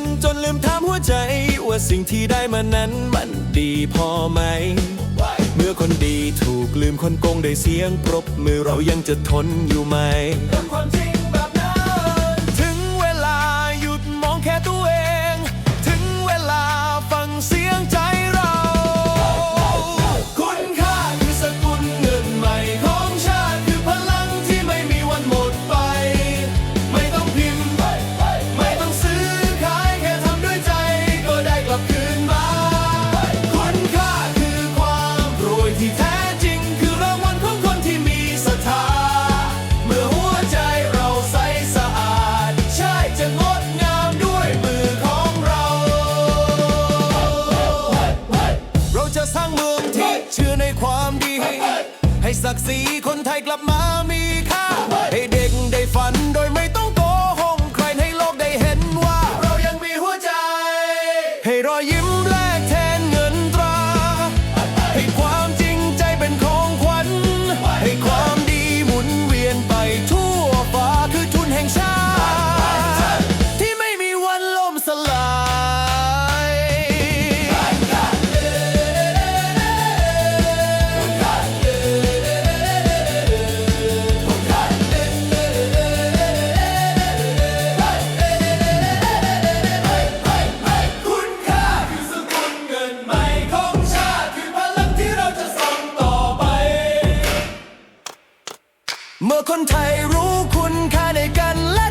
นจนลืมถามหัวใจ ว่าสิ่งที่ได้มานั้นมันดีพอไหม เมื่อคนดีถูกลืมคนโกงได้เสียงปรบมือเรายังจะทนอยู่ไหม ให้ศักดิ์ศรีคนไทยกลับมามีค่า เมื่อคนไทยรู้คุณค่าในกันและ